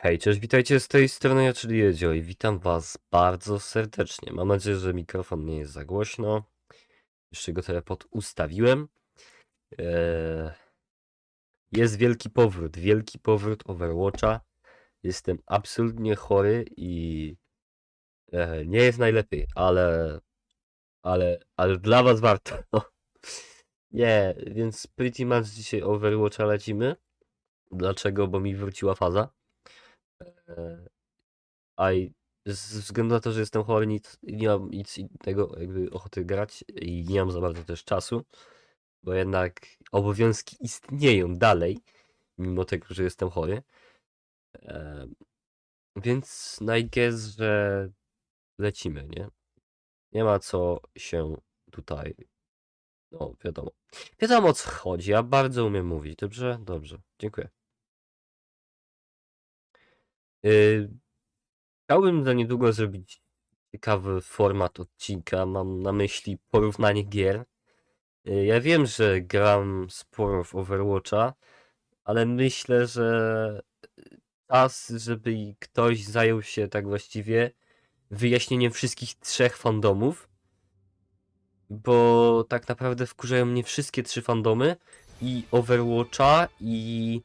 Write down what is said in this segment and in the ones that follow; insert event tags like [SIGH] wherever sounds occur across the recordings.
Hej, cześć, witajcie z tej strony, ja czyli Jedzio i witam was bardzo serdecznie. Mam nadzieję, że mikrofon nie jest za głośno. Jeszcze go teleport ustawiłem. Eee, Jest wielki powrót, wielki powrót Overwatcha. Jestem absolutnie chory i e, nie jest najlepiej, ale, ale, ale dla was warto. [LAUGHS] Nie, więc pretty much dzisiaj Overwatcha lecimy. Dlaczego? Bo mi wróciła faza. E, A i ze względu na to, że jestem chory, nic, nie mam nic innego jakby ochoty grać i nie mam za bardzo też czasu, bo jednak obowiązki istnieją dalej, mimo tego, że jestem chory. E, Więc na I guess, że lecimy, nie? Nie ma co się tutaj. No, wiadomo. Wiadomo o co chodzi. Ja bardzo umiem mówić. Dobrze? Dobrze. Dziękuję. Yy, Chciałbym za niedługo zrobić ciekawy format odcinka. Mam na myśli porównanie gier. Yy, Ja wiem, że gram sporo w Overwatcha, ale myślę, że czas, żeby ktoś zajął się tak właściwie wyjaśnieniem wszystkich trzech fandomów. Bo tak naprawdę wkurzają mnie wszystkie trzy fandomy i Overwatcha i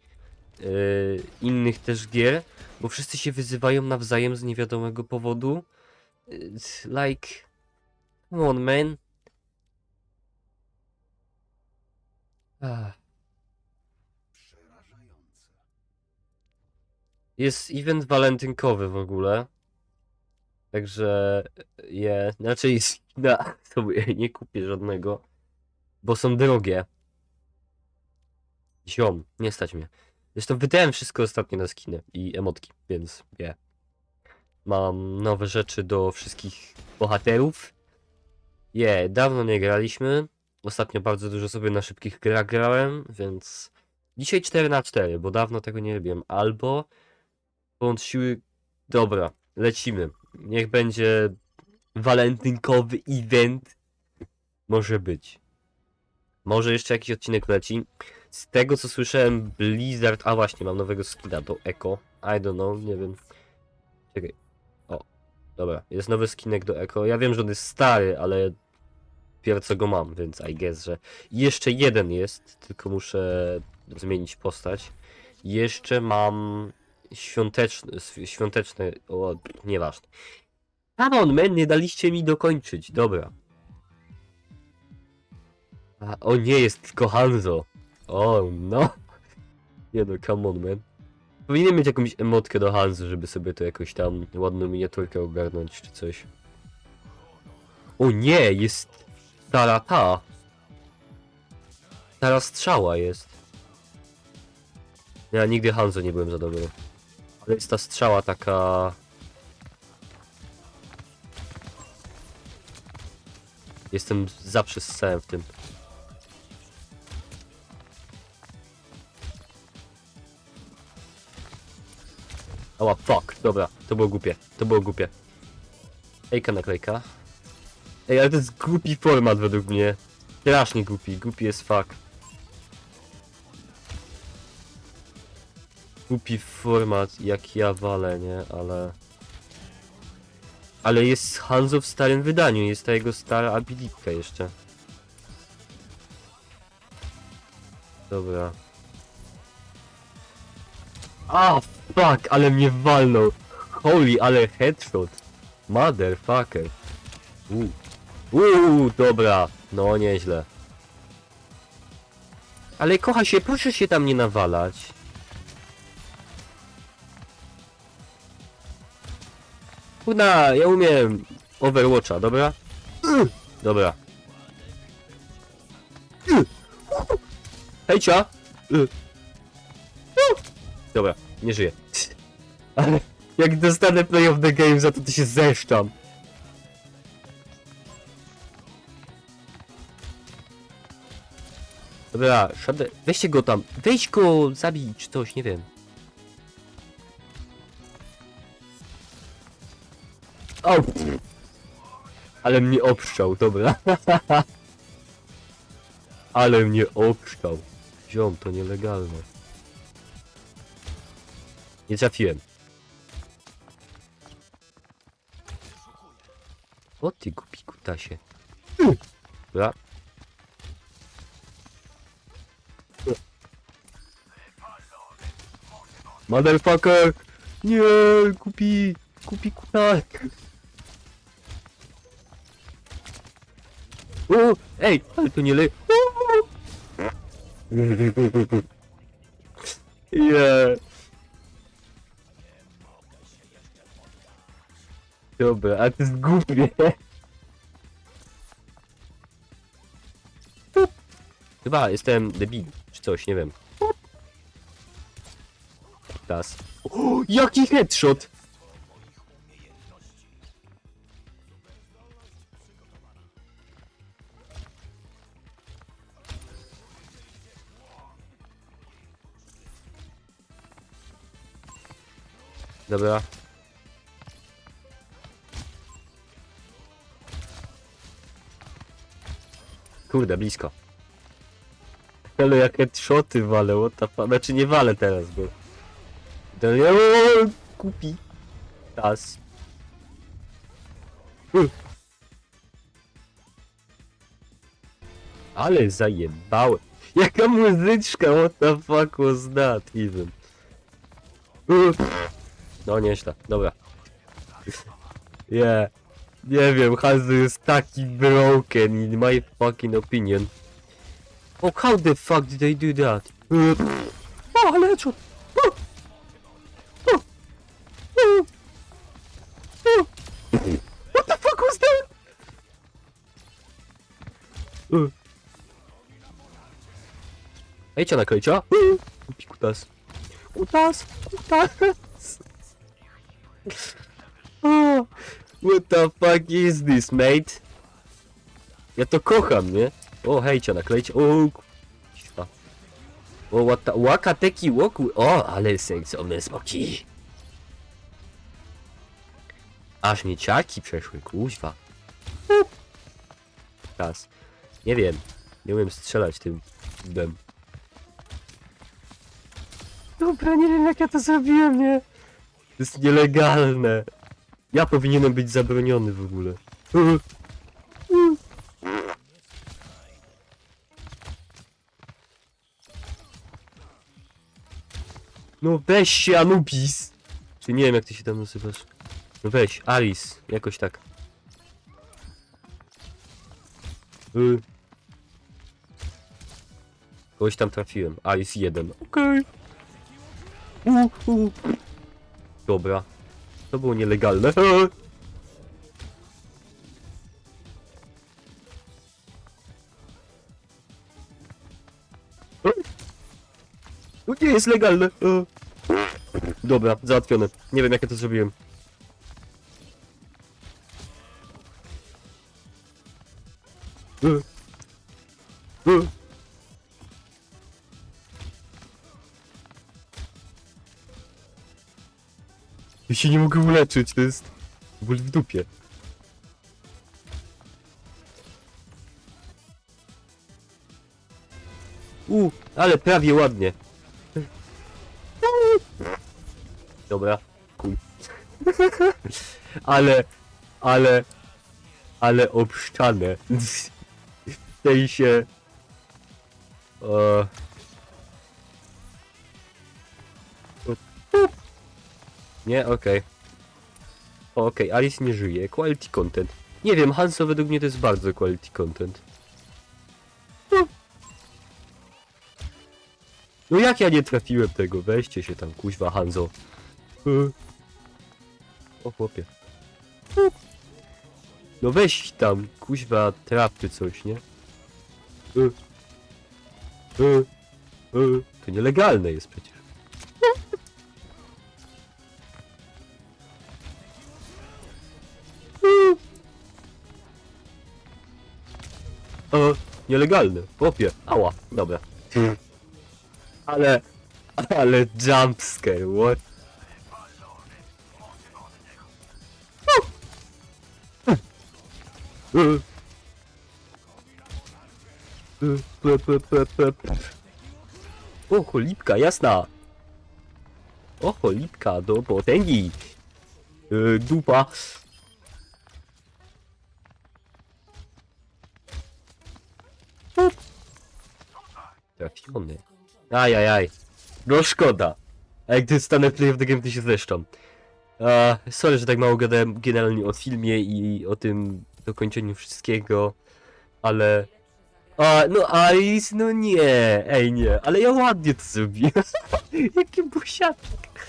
yy, innych też gier, bo wszyscy się wyzywają nawzajem z niewiadomego powodu. It's like, come on man. Jest event walentynkowy w ogóle. Także je, znaczy skina [LAUGHS] sobie nie kupię żadnego, bo są drogie. Ziom, nie stać mnie. Zresztą wydałem wszystko ostatnio na skiny i emotki, więc nie. Mam nowe rzeczy do wszystkich bohaterów. Je, dawno nie graliśmy. Ostatnio bardzo dużo sobie na szybkich grach grałem, więc dzisiaj 4 na 4 bo dawno tego nie robiłem. Albo bądź siły. Dobra, lecimy. Niech będzie walentynkowy event. Może być. Może jeszcze jakiś odcinek leci. Z tego co słyszałem, Blizzard. A właśnie, mam nowego skina do Echo. I don't know, nie wiem. Czekaj. O, dobra. Jest nowy skinek do Echo. Ja wiem, że on jest stary, ale pierwsze go mam, więc I guess, że. I Jeszcze jeden jest, tylko muszę zmienić postać. Jeszcze mam świąteczny, świąteczny. O, nieważne. Come on, man, nie daliście mi dokończyć. Dobra. A, o nie, jest tylko Hanzo. O no. Nie no, come on man. Powinienem mieć jakąś emotkę do Hanzo, żeby sobie to jakoś tam ładną miniaturkę ogarnąć czy coś. O nie, jest stara ta. Stara strzała jest. Ja nigdy Hanzo nie byłem za dobry. Ale jest ta strzała taka... Jestem zawsze z całym w tym. Ała, fuck, dobra, to było głupie, to było głupie. Ejka naklejka. Ej, ale to jest głupi format według mnie. Strasznie głupi, głupi jest fuck. Głupi format, jak ja walę, nie, ale... Ale jest Hanzo w starym wydaniu, jest ta jego stara abilitka jeszcze. Dobra. A, fuck, ale mnie walnął. Holy, ale headshot. Motherfucker. Uuu. Dobra. No, nieźle. Ale kocha się, proszę się tam nie nawalać. Kurna, ja umiem Overwatcha, dobra? Y, Dobra. Y. Hejcia! Y. Dobra, nie żyję. Ale jak dostanę play of the game za to, to się zeszczam. Dobra, Shadow, weźcie go tam, weź go, zabij czy coś, nie wiem. O! Ale mnie obszczał, dobra. [LAUGHS] Ale mnie obszczał. Ziom, to nielegalne. Nie trafiłem. O ty głupi kutasie. Dobra. Motherfucker! Nie, kupi, kupi kutak. O, ej, ale to nie le... [LAUGHS] Yeah. Dobra, a to jest głupie. Chyba jestem debil, czy coś, nie wiem. Teraz. O, jaki headshot! Dobra. Kurde, blisko. Ale jak headshoty walę, what the fuck. Znaczy nie walę teraz, bo... To nie... O, Kupi. Tas. Ale zajebałem. Jaka muzyczka, what the fuck was that even. No nieźle, dobra. [LAUGHS] Yeah. Nie wiem, Hanzo jest taki broken in my fucking opinion. Oh, how the fuck did I do that? O, ale. What the fuck was that? Ejcia na klejcia. Kutas. Kutas, kutas. What the fuck is this, mate? Ja to kocham, nie? O, hejcia, naklejcie. O. O, what the... Wakateki woku. O, ale seksowne smoki. Aż mi ciarki przeszły, kuźwa. Teraz. Nie wiem. Nie umiem strzelać tym dem. Dobra, nie wiem jak ja to zrobiłem, nie? To jest nielegalne. Ja powinienem być zabroniony w ogóle. No weź się Anubis! Czy nie wiem jak ty się tam nazywasz. No weź, Alice, jakoś tak. Y. Kogoś tam trafiłem. Alice 1. Okej. U. Dobra. To było nielegalne. [LAUGHS] To nie jest legalne. [LAUGHS] Dobra, załatwione. Nie wiem jak ja to zrobiłem. Się nie mogę uleczyć, to jest ból w dupie. U, ale prawie ładnie. Dobra, kuj. ale, ale, ale obszczane. W sensie... E... Nie, okej. Okej, Alice nie żyje. Quality content. Nie wiem, Hanso według mnie to jest bardzo quality content. No. No jak ja nie trafiłem tego? Weźcie się tam, kuźwa Hanzo. Y. O chłopie. No weź tam, kuźwa, traf coś, nie? Y. To nielegalne jest przecież. O, nielegalny, chłopie. Ała, dobra. Ale, ale jumpscare, what? O, cholipka, jasna. O, cholipka, do potęgi. Yy, dupa. Sony. Ajajaj. No szkoda. A jak dostanę play of the game, to się zresztą. A, sorry, że tak mało gadałem generalnie o filmie i o tym dokończeniu wszystkiego, ale... A, no Ice, no nie, ej nie, ale ja ładnie to zrobiłem. [LAUGHS] Jaki busiaczek.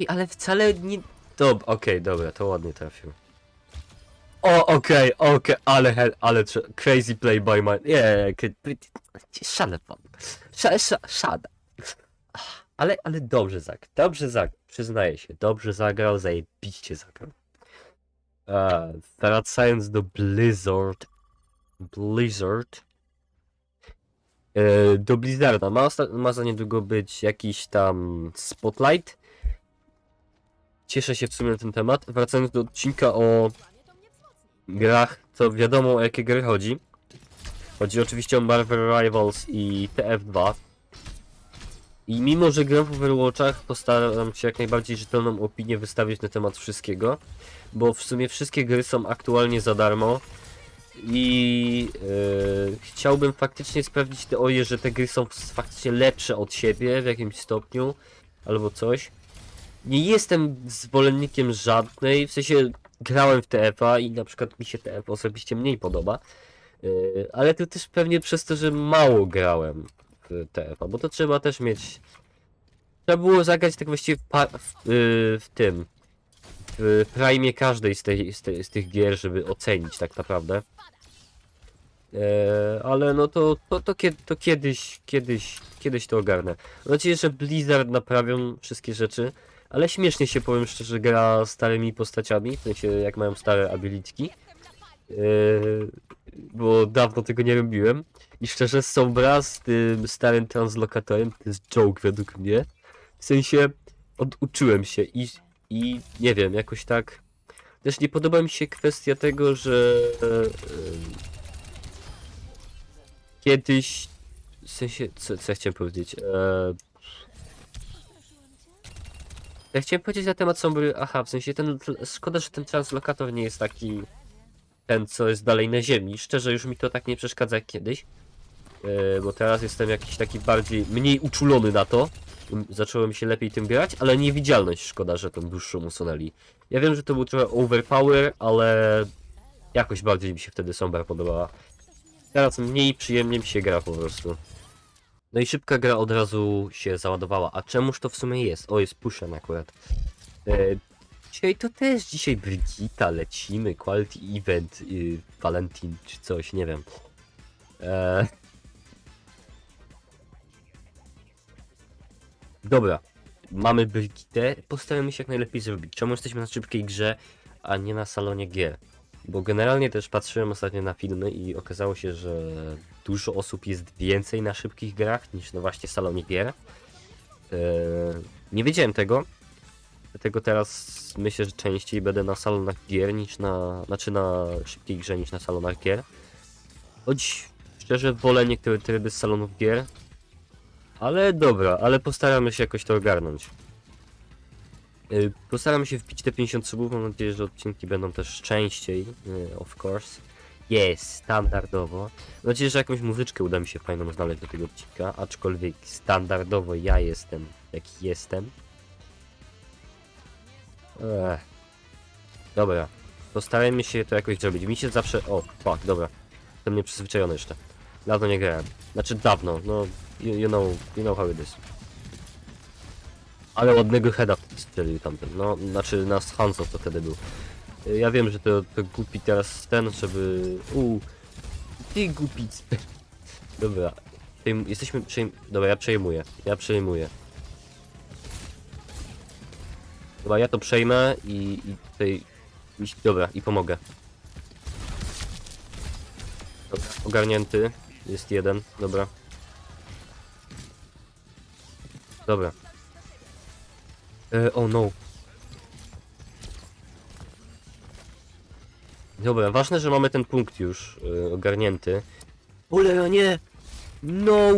Ej, ale wcale nie... Dob, okej, dobra, to ładnie trafił. O, okej, okej, ale, he- ale, crazy play by my... Nie, nie, szale pan. Szale. Ale, ale dobrze zagrał, dobrze zagrał, przyznaję się, dobrze zagrał, zajebiście zagrał. A, wracając do Blizzard. Blizzard. E, do Blizzarda. Ma, ma za niedługo być jakiś tam spotlight. Cieszę się w sumie na ten temat. Wracając do odcinka o grach, to wiadomo o jakie gry chodzi. Chodzi oczywiście o Marvel Rivals i TF2. I mimo, że gram w Overwatchach, postaram się jak najbardziej rzetelną opinię wystawić na temat wszystkiego, bo w sumie wszystkie gry są aktualnie za darmo i yy, chciałbym faktycznie sprawdzić teorię, że te gry są faktycznie lepsze od siebie w jakimś stopniu, albo coś. Nie jestem zwolennikiem żadnej, w sensie grałem w TF-a i na przykład mi się TF osobiście mniej podoba, yy, ale to też pewnie przez to, że mało grałem w TF-a, bo to trzeba też mieć... Trzeba było zagrać tak właściwie w, w, yy, w tym, w prime każdej z, tej, z, tej, z tych gier, żeby ocenić tak naprawdę. Eee, ale no to, to, to, to kiedyś, kiedyś, kiedyś to ogarnę. Mam nadzieję, że Blizzard naprawią wszystkie rzeczy, ale śmiesznie się powiem szczerze gra starymi postaciami, w sensie jak mają stare abilitki. Eee, bo dawno tego nie robiłem. I szczerze Sombra z tym starym translokatorem to jest joke według mnie. W sensie oduczyłem się i, i nie wiem, jakoś tak. Też nie podoba mi się kwestia tego, że e, kiedyś w sensie, co, co ja chciałem powiedzieć? E, ja chciałem powiedzieć na temat Sombry, aha, w sensie ten, szkoda, że ten translokator nie jest taki ten, co jest dalej na ziemi. Szczerze, już mi to tak nie przeszkadza jak kiedyś. E, bo teraz jestem jakiś taki bardziej, mniej uczulony na to. M- Zaczęło mi się lepiej tym grać, ale niewidzialność szkoda, że tą dłuższą usunęli. Ja wiem, że to był trochę overpower, ale jakoś bardziej mi się wtedy Sombra podobała. Teraz mniej przyjemnie mi się gra po prostu. No i szybka gra od razu się załadowała. A czemuż to w sumie jest? O, jest pushen akurat. E, dzisiaj to też dzisiaj Brigita, lecimy, quality event, y, Valentin czy coś, nie wiem. E, Dobra, mamy Brigitę, postaramy się jak najlepiej zrobić. Czemu jesteśmy na szybkiej grze, a nie na salonie gier? Bo generalnie też patrzyłem ostatnio na filmy i okazało się, że dużo osób jest więcej na szybkich grach niż na właśnie salonie gier. Eee, nie wiedziałem tego, dlatego teraz myślę, że częściej będę na salonach gier niż na, znaczy na szybkiej grze niż na salonach gier. Choć szczerze wolę niektóre tryby z salonów gier, ale dobra, ale postaramy się jakoś to ogarnąć. Y, Postaramy się wbić te 50 subów, mam nadzieję, że odcinki będą też częściej, y, of course. Jest, standardowo. Mam nadzieję, że jakąś muzyczkę uda mi się fajną znaleźć do tego odcinka, aczkolwiek standardowo ja jestem, jaki jestem. Ech. Dobra, postarajmy się to jakoś zrobić. Mi się zawsze... O, fuck, dobra. Jestem nieprzyzwyczajony jeszcze. Dawno nie grałem. Znaczy dawno, no... You, you know, you know how it is. Ale ładnego heada strzelił tamten. No, znaczy na Hanzo to wtedy był. Y, Ja wiem, że to, to głupi teraz ten, żeby... Uuu. Ty głupi cpe- [LAUGHS] Dobra. Jesteśmy... Przejm... Dobra, ja przejmuję. Ja przejmuję. Dobra, ja to przejmę i, i tutaj... Dobra, i pomogę. Dobra, ogarnięty. Jest jeden, dobra. Dobra. E, oh no. Dobra, ważne, że mamy ten punkt już e, ogarnięty. Ole, nie! No!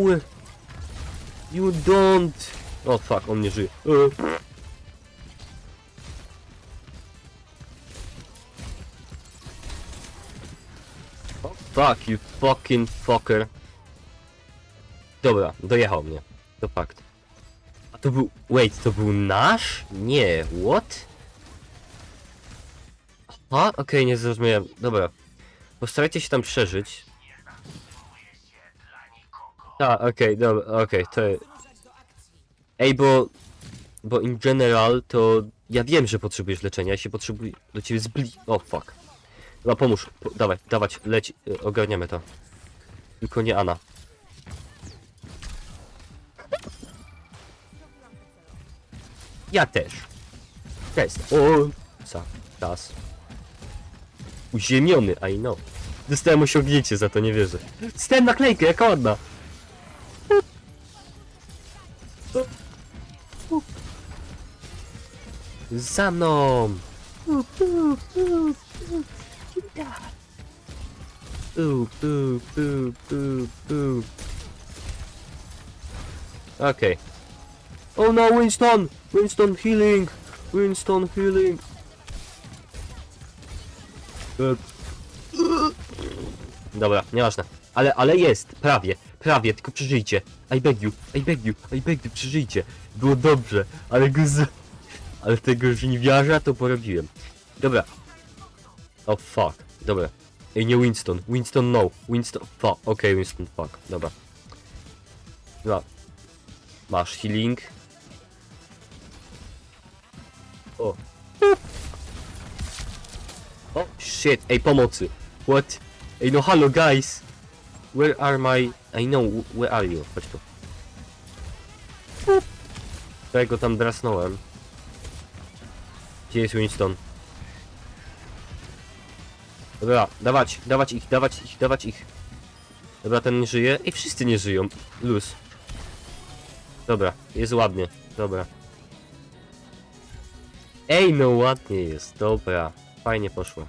You don't! O fuck, on nie żyje. O, fuck, you fucking fucker. Dobra, dojechał mnie. To fakt. A to był... Wait, to był nasz? Nie, what? Aha, okej, nie zrozumiałem. Dobra. Postarajcie się tam przeżyć. Tak, okej, dobra, okej, to... Ej, bo... Bo in general to... Ja wiem, że potrzebujesz leczenia, ja się potrzebuję do ciebie zbli... O, fuck. Chyba pomóż, po, dawaj, dawać, leć, y, ogarniamy to. Tylko nie Ana. Ja też. Jest. O, za, czas. Uziemiony, I know. Dostałem osiągnięcie za to, nie wierzę. Dostałem naklejkę, jak ładna. Za mną! Okej. Oh no, Winston! Winston healing! Winston healing! E. Dobra, nieważne. Ale, ale jest, prawie, prawie, tylko przeżyjcie. I beg you, I beg you, I beg you, przeżyjcie. Było dobrze, ale go z... Ale tego żniwiarza to porobiłem. Dobra. O fuck, dobra. Ej, nie Winston, Winston no, Winston, fuck, okej Winston, fuck, dobra. Dobra. Masz healing. O. shit, ej, pomocy. What? Ej, no halo, guys. Where are my... I know, where are you? Chodź tu. Ja go tam drasnąłem. Gdzie jest Winston? Dobra, dawać, dawać ich, dawać ich, dawać ich. Dobra, ten nie żyje. I wszyscy nie żyją. Luz. Dobra, jest ładnie. Dobra. Ej, no ładnie jest. Dobra. Fajnie poszło.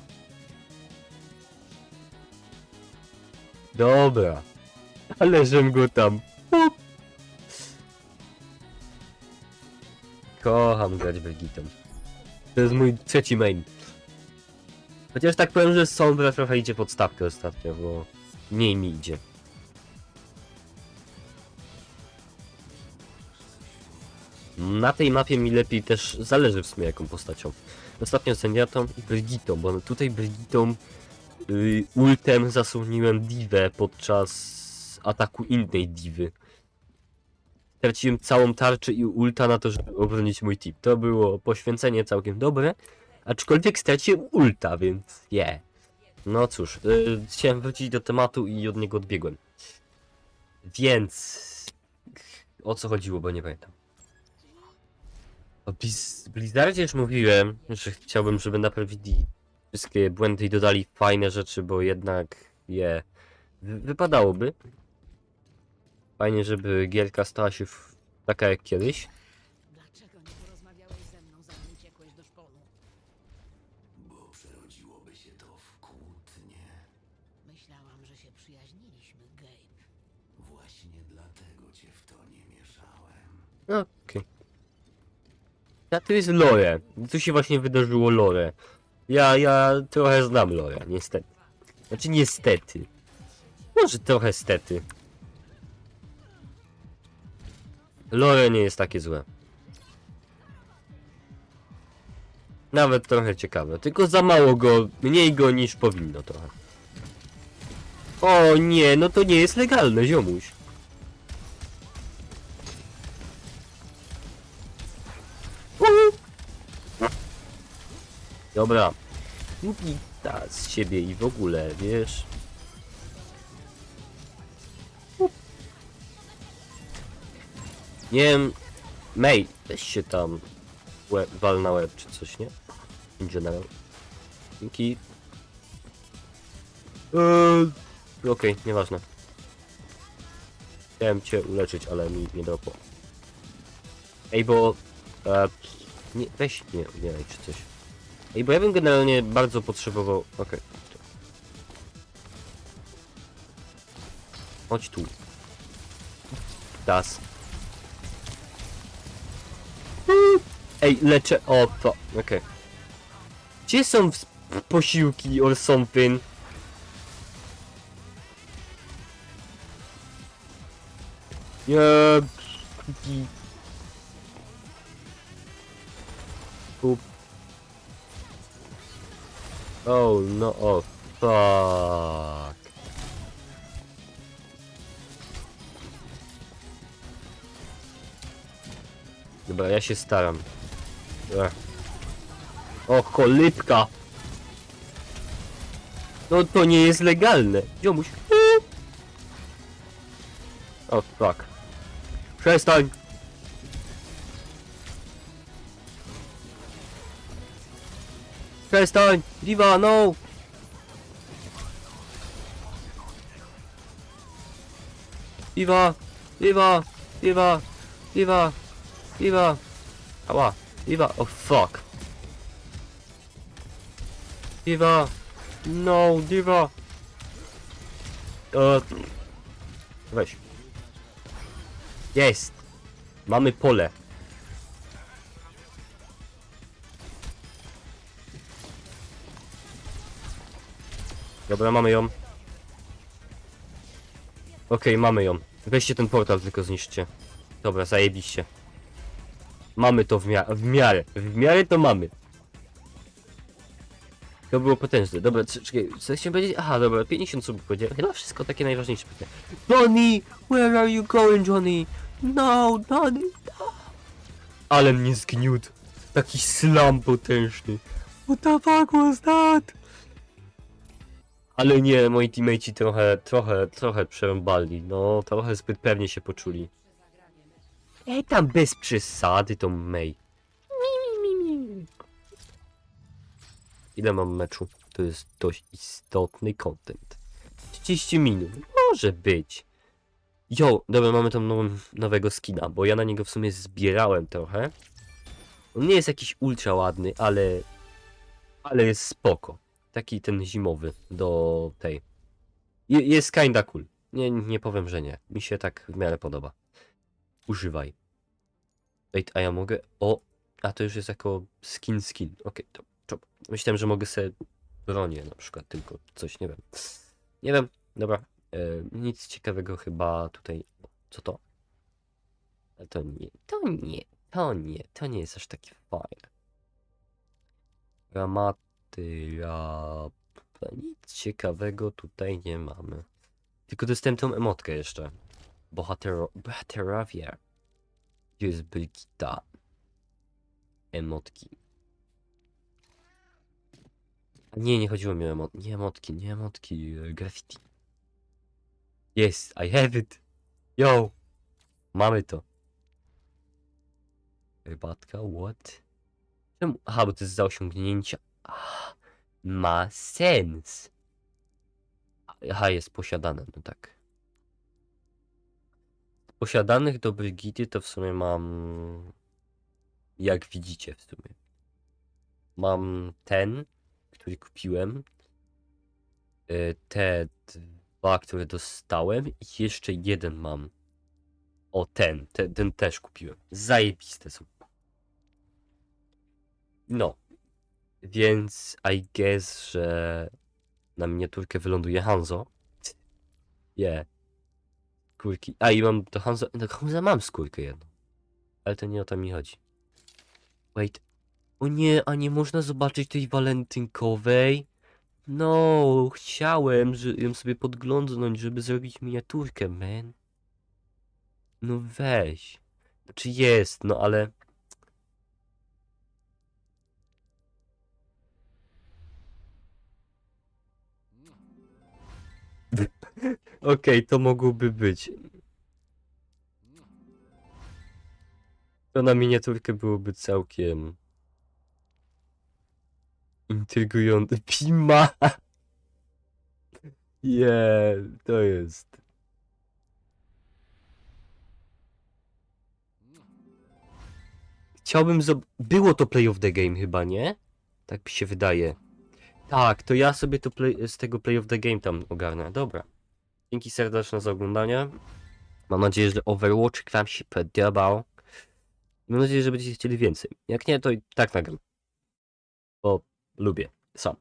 Dobra. Ale żem go tam. Pup. Kocham grać Brigitą. To jest mój trzeci main. Chociaż tak powiem, że Sombra trochę idzie pod stawkę ostatnio, bo mniej mi idzie. Na tej mapie mi lepiej też zależy w sumie jaką postacią. Ostatnio Zenyattą i Brigitą, bo tutaj Brigitą ultem zasłoniłem Divę podczas ataku innej Divy. Straciłem całą tarczę i ulta na to, żeby obronić mój tip. To było poświęcenie całkiem dobre, aczkolwiek straciłem ulta, więc yeah. No cóż, y, chciałem wrócić do tematu i od niego odbiegłem. Więc... O co chodziło, bo nie pamiętam. O Blizz Blizzardzie już mówiłem, że chciałbym, żeby naprawili wszystkie błędy i dodali fajne rzeczy, bo jednak je wy wypadałoby. Fajnie, żeby gierka stała się w... taka jak kiedyś. Dlaczego nie porozmawiałeś ze mną, zanim uciekłeś do szponu? bo przerodziłoby się to w kłótnię. Myślałam, że się przyjaźniliśmy, Gabe. Właśnie dlatego cię w to nie mieszałem. Okej. A tu jest lore. Tu się właśnie wydarzyło lore. Ja, ja trochę znam lore, niestety. Znaczy niestety. Może trochę stety. Lore nie jest takie złe. Nawet trochę ciekawe, tylko za mało go, mniej go niż powinno trochę. O nie, no to nie jest legalne, ziomuś. Dobra. Gita z siebie i w ogóle, wiesz. Nie wiem. May, weź się tam łeb, wal na łeb czy coś, nie? In general. Dzięki. Eee, Okej, nieważne. Chciałem cię uleczyć, ale mi nie dopło. Ej, bo... E, nie, weź nie, nie czy coś. I bo ja bym generalnie bardzo potrzebował... Okej. Okay. Chodź tu. Das. Ej, leczę... O, to... Okej. Okay. Gdzie są posiłki or something? Yeah, Oh no, oh fuck. Dobra, ja się staram. Ech. O, cholipka! No to nie jest legalne. Ziomuś. O, fuck. Przestań! Przestań! Diva, no! Diva! Diva! Diva! Diva! Diva! Ała! Diva! Oh fuck! Diva! No, Diva! E, weź. Jest! Mamy pole. Dobra, mamy ją. Okej, mamy ją. Weźcie ten portal, tylko zniszczcie. Dobra, zajebiście. Mamy to w, mia w miarę. W miarę to mamy. To było potężne. Dobra, czekaj, co chciałem powiedzieć? Aha, dobra, 50 subów powiedziałem. Chyba wszystko takie najważniejsze pytania. Johnny! Where are you going, Johnny? No, Johnny, no. Ale mnie zgniótł. Taki slam potężny. What the fuck was that? Ale nie, moi teammateci trochę, trochę, trochę przerąbali. No, trochę zbyt pewnie się poczuli. Ej, tam bez przesady, to May. Ile mam meczu? To jest dość istotny content. 30 minut. Może być. Jo, dobra, mamy tam nowego skina, bo ja na niego w sumie zbierałem trochę. On nie jest jakiś ultra ładny, ale... Ale jest spoko. Taki ten zimowy do tej. Je, jest kinda cool. Nie, nie powiem, że nie. Mi się tak w miarę podoba. Używaj. Wait, a ja mogę... O! A to już jest jako skin skin. Okej, to. Myślałem, że mogę sobie bronię na przykład, tylko coś, nie wiem. Nie wiem, dobra. E, nic ciekawego chyba tutaj... Co to? To nie, to nie, to nie, to nie jest aż takie fajne. Gramaty, rap... Nic ciekawego tutaj nie mamy. Tylko dostałem tą emotkę jeszcze. Bohatero... Bohaterowie. Gdzie jest Brigita? Emotki. Nie, nie chodziło mi o emot... Nie emotki, nie emotki, e, graffiti. Yes, I have it. Yo! Mamy to. Rybatka, what? Czemu? Aha, bo to jest za osiągnięcia. Ma sens. Aha, jest posiadane, no tak. Posiadanych do Brigity to w sumie mam... Jak widzicie w sumie. Mam ten, który kupiłem. y, Te dwa, które dostałem. I jeszcze jeden mam. O, ten. Ten, ten też kupiłem. Zajebiste są. No. Więc I guess, że na miniaturkę wyląduje Hanzo. Yeah. Skórki. A i mam do Hanzo. Do Hanzo mam skórkę jedną. Ale to nie o to mi chodzi. Wait. O nie, a nie można zobaczyć tej walentynkowej? No, chciałem że ją sobie podglądnąć, żeby zrobić miniaturkę, man. No weź. Znaczy jest, no ale... Okej, to mogłoby być. To na miniaturkę byłoby całkiem... Intrygujące. [LAUGHS] Pima! Yeah, to jest. Chciałbym zob... Było to Play of the Game chyba, nie? Tak mi się wydaje. Tak, to ja sobie to play... z tego Play of the Game tam ogarnę. Dobra. Dzięki serdeczne za oglądanie. Mam nadzieję, że Overwatch wam się podobał. Mam nadzieję, że będziecie chcieli więcej. Jak nie, to i tak nagram. Bo lubię sam.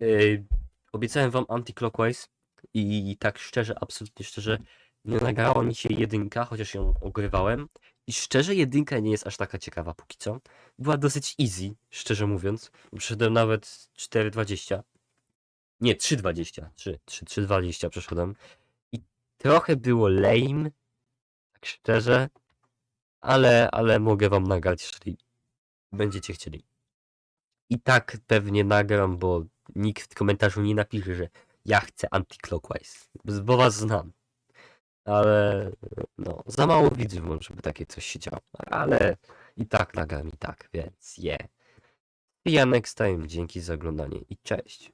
Yy, obiecałem wam anti-clockwise i tak szczerze, absolutnie szczerze, nie nagrała mi się jedynka, chociaż ją ogrywałem. I szczerze, jedynka nie jest aż taka ciekawa póki co. Była dosyć easy, szczerze mówiąc. Przeszedłem nawet 4.20. Nie, 3.20. 3, 3, 3.20 przeszedłem. I trochę było lame, tak szczerze. Ale, ale mogę wam nagrać, jeżeli będziecie chcieli. I tak pewnie nagram, bo nikt w komentarzu nie napisze, że ja chcę anti-clockwise, bo was znam. Ale no, za mało widzów żeby takie coś się działo. Ale i tak nagram i tak, więc je. Yeah. See next time. Dzięki za oglądanie i cześć.